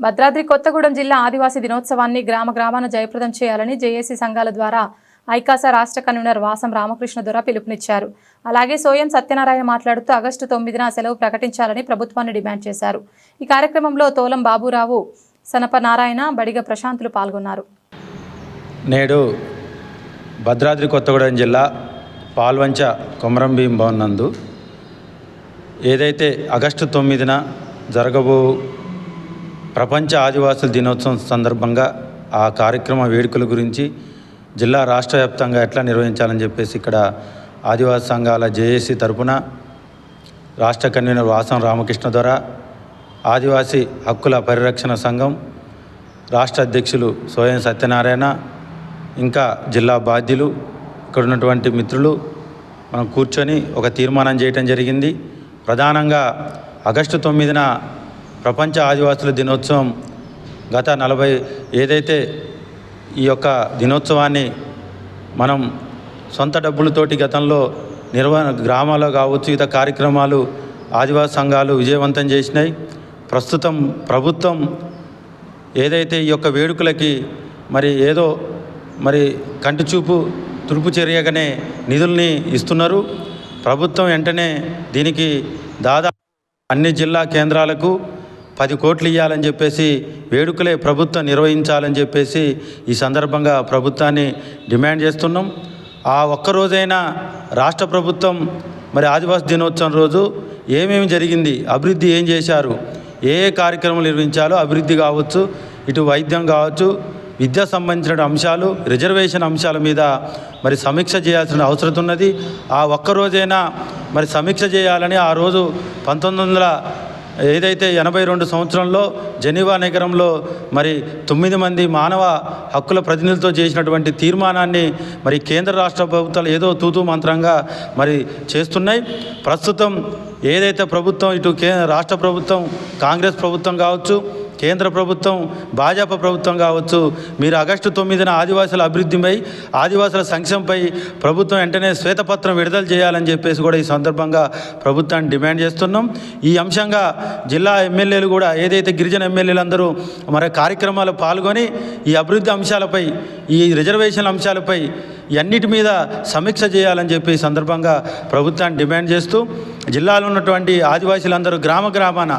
భద్రాద్రి కొత్తగూడెం జిల్లా ఆదివాసీ దినోత్సవాన్ని గ్రామ గ్రామాన జయప్రదం చేయాలని జేఏసీ సంఘాల ద్వారా ఐకాస రాష్ట్ర కన్వీనర్ వాసం రామకృష్ణ దొర పిలుపునిచ్చారు. అలాగే సోయం సత్యనారాయణ మాట్లాడుతూ ఆగస్టు తొమ్మిదిన సెలవు ప్రకటించాలని ప్రభుత్వాన్ని డిమాండ్ చేశారు. ఈ కార్యక్రమంలో తోలం బాబురావు సనప నారాయణ బడిగ ప్రశాంతులు పాల్గొన్నారు. నేడు భద్రాద్రి కొత్తగూడెం జిల్లా పాల్వంచ కొమరంభీం భవన్ నందు ఏదైతే ఆగస్టు తొమ్మిదిన జరగబో ప్రపంచ ఆదివాసుల దినోత్సవం సందర్భంగా ఆ కార్యక్రమ వేడుకల గురించి జిల్లా రాష్ట్ర వ్యాప్తంగా ఎట్లా నిర్వహించాలని చెప్పేసి ఇక్కడ ఆదివాసీ సంఘాల జేఏసీ తరపున రాష్ట్ర కన్వీనర్ వాసం రామకృష్ణ ద్వారా ఆదివాసీ హక్కుల పరిరక్షణ సంఘం రాష్ట్ర అధ్యక్షులు సోయం సత్యనారాయణ ఇంకా జిల్లా బాధ్యులు ఇక్కడ ఉన్నటువంటి మిత్రులు మనం కూర్చొని ఒక తీర్మానం చేయటం జరిగింది. ప్రధానంగా ఆగస్టు తొమ్మిదిన ప్రపంచ ఆదివాసుల దినోత్సవం గత నలభై ఏదైతే ఈ యొక్క దినోత్సవాన్ని మనం సొంత డబ్బులతోటి గతంలో నిర్వహణ గ్రామాల్లో కావచ్చు ఇతర కార్యక్రమాలు ఆదివాసీ సంఘాలు విజయవంతం చేసినాయి. ప్రస్తుతం ప్రభుత్వం ఏదైతే ఈ యొక్క వేడుకలకి మరి ఏదో మరి కంటి చూపు తుడుపు చర్యగానే నిధుల్ని ఇస్తున్నారు. ప్రభుత్వం వెంటనే దీనికి దాదాపు అన్ని జిల్లా కేంద్రాలకు పది కోట్లు ఇవ్వాలని చెప్పేసి వేడుకలే ప్రభుత్వం నిర్వహించాలని చెప్పేసి ఈ సందర్భంగా ప్రభుత్వాన్ని డిమాండ్ చేస్తున్నాం. ఆ ఒక్క రోజైనా రాష్ట్ర ప్రభుత్వం మరి ఆదివాసీ దినోత్సవం రోజు ఏమేమి జరిగింది అభివృద్ధి ఏం చేశారు ఏ ఏ కార్యక్రమాలు నిర్వహించాలో అభివృద్ధి కావచ్చు ఇటు వైద్యం కావచ్చు విద్యా సంబంధించిన అంశాలు రిజర్వేషన్ అంశాల మీద మరి సమీక్ష చేయాల్సిన అవసరం ఉన్నది. ఆ ఒక్క రోజైనా మరి సమీక్ష చేయాలని ఆ రోజు పంతొమ్మిది వందల ఏదైతే ఎనభై రెండు సంవత్సరంలో జెనీవా నగరంలో మరి తొమ్మిది మంది మానవ హక్కుల ప్రతినిధులతో చేసినటువంటి తీర్మానాన్ని మరి కేంద్ర రాష్ట్ర ప్రభుత్వాలు ఏదో తూతూ మంత్రంగా మరి చేస్తున్నాయి. ప్రస్తుతం ఏదైతే ప్రభుత్వం ఇటు కే రాష్ట్ర ప్రభుత్వం కాంగ్రెస్ ప్రభుత్వం కావచ్చు కేంద్ర ప్రభుత్వం భాజపా ప్రభుత్వం కావచ్చు మీరు ఆగస్టు తొమ్మిదిన ఆదివాసుల అభివృద్ధిపై ఆదివాసుల సంక్షేమంపై ప్రభుత్వం వెంటనే శ్వేతపత్రం విడుదల చేయాలని చెప్పేసి కూడా ఈ సందర్భంగా ప్రభుత్వాన్ని డిమాండ్ చేస్తున్నాం. ఈ అంశంగా జిల్లా ఎమ్మెల్యేలు కూడా ఏదైతే గిరిజన ఎమ్మెల్యేలు అందరూ మరి కార్యక్రమాలు పాల్గొని ఈ అభివృద్ధి అంశాలపై ఈ రిజర్వేషన్ అంశాలపై అన్నిటి మీద సమీక్ష చేయాలని చెప్పి ఈ సందర్భంగా ప్రభుత్వాన్ని డిమాండ్ చేస్తూ జిల్లాలో ఉన్నటువంటి ఆదివాసీలందరూ గ్రామ గ్రామాన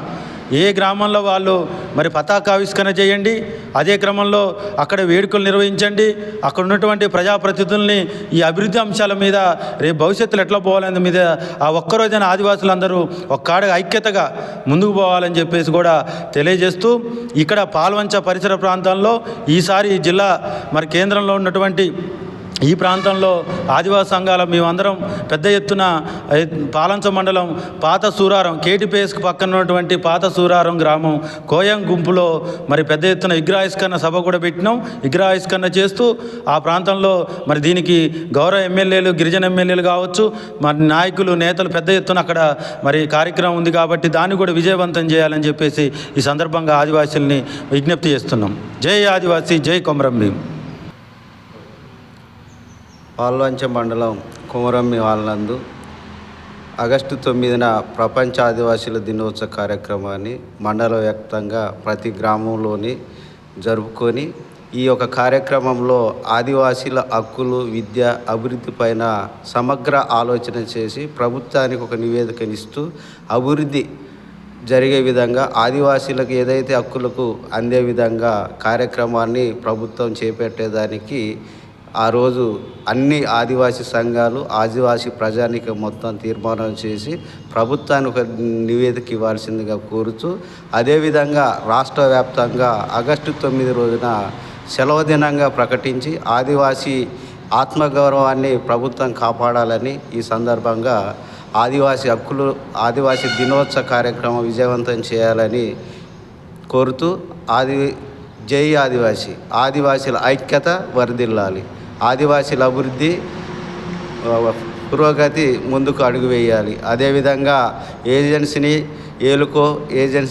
ఏ గ్రామంలో వాళ్ళు మరి పతాకావిష్కరణ చేయండి అదే క్రమంలో అక్కడ వేడుకలు నిర్వహించండి అక్కడ ఉన్నటువంటి ప్రజాప్రతినిధుల్ని ఈ అభివృద్ధి అంశాల మీద రేపు భవిష్యత్తులో ఎట్లా పోవాలనే మీద ఆ ఒక్కరోజైన ఆదివాసులందరూ ఒక్కడగా ఐక్యతగా ముందుకు పోవాలని చెప్పేసి కూడా తెలియజేస్తూ ఇక్కడ పాల్వంచ పరిసర ప్రాంతాల్లో ఈసారి ఈ జిల్లా మరి కేంద్రంలో ఉన్నటువంటి ఈ ప్రాంతంలో ఆదివాసీ సంఘాల మేమందరం పెద్ద ఎత్తున పాలంచ మండలం పాత సూరారం కేటీపీఎస్కి పక్కన ఉన్నటువంటి పాత సూరారం గ్రామం కోయం గుంపులో మరి పెద్ద ఎత్తున విగ్రహాయిష్కరణ సభ కూడా పెట్టినాం. విగ్రహాయిష్కరణ చేస్తూ ఆ ప్రాంతంలో మరి దీనికి గౌరవ ఎమ్మెల్యేలు గిరిజన ఎమ్మెల్యేలు కావచ్చు మరి నాయకులు నేతలు పెద్ద ఎత్తున అక్కడ మరి కార్యక్రమం ఉంది కాబట్టి దాన్ని కూడా విజయవంతం చేయాలని చెప్పేసి ఈ సందర్భంగా ఆదివాసీల్ని విజ్ఞప్తి చేస్తున్నాం. జై ఆదివాసీ జై కొమరం భీం పాల్వంచ మండలం కుమరమ్మి వాళ్ళందు ఆగస్టు తొమ్మిదిన ప్రపంచ ఆదివాసీల దినోత్సవ కార్యక్రమాన్ని మండల వ్యాప్తంగా ప్రతి గ్రామంలోని జరుపుకొని ఈ యొక్క కార్యక్రమంలో ఆదివాసీల హక్కులు విద్య అభివృద్ధి పైన సమగ్ర ఆలోచన చేసి ప్రభుత్వానికి ఒక నివేదికనిస్తూ అభివృద్ధి జరిగే విధంగా ఆదివాసీలకు ఏదైతే హక్కులకు అందే విధంగా కార్యక్రమాన్ని ప్రభుత్వం చేపట్టేదానికి ఆ రోజు అన్ని ఆదివాసీ సంఘాలు ఆదివాసీ ప్రజానికం మొత్తం తీర్మానం చేసి ప్రభుత్వానికి ఒక నివేదిక ఇవ్వాల్సిందిగా కోరుతూ అదేవిధంగా రాష్ట్ర వ్యాప్తంగా ఆగస్టు తొమ్మిది రోజున సెలవు దినంగా ప్రకటించి ఆదివాసీ ఆత్మగౌరవాన్ని ప్రభుత్వం కాపాడాలని ఈ సందర్భంగా ఆదివాసీ హక్కులు ఆదివాసీ దినోత్సవ కార్యక్రమం విజయవంతం చేయాలని కోరుతూ ఆది జై ఆదివాసీ. ఆదివాసీల ఐక్యత వర్ధిల్లాలి. ఆదివాసీల అభివృద్ధి పురోగతి ముందుకు అడుగు వేయాలి. అదేవిధంగా ఏజెన్సీని ఏలుకో ఏజెన్సీ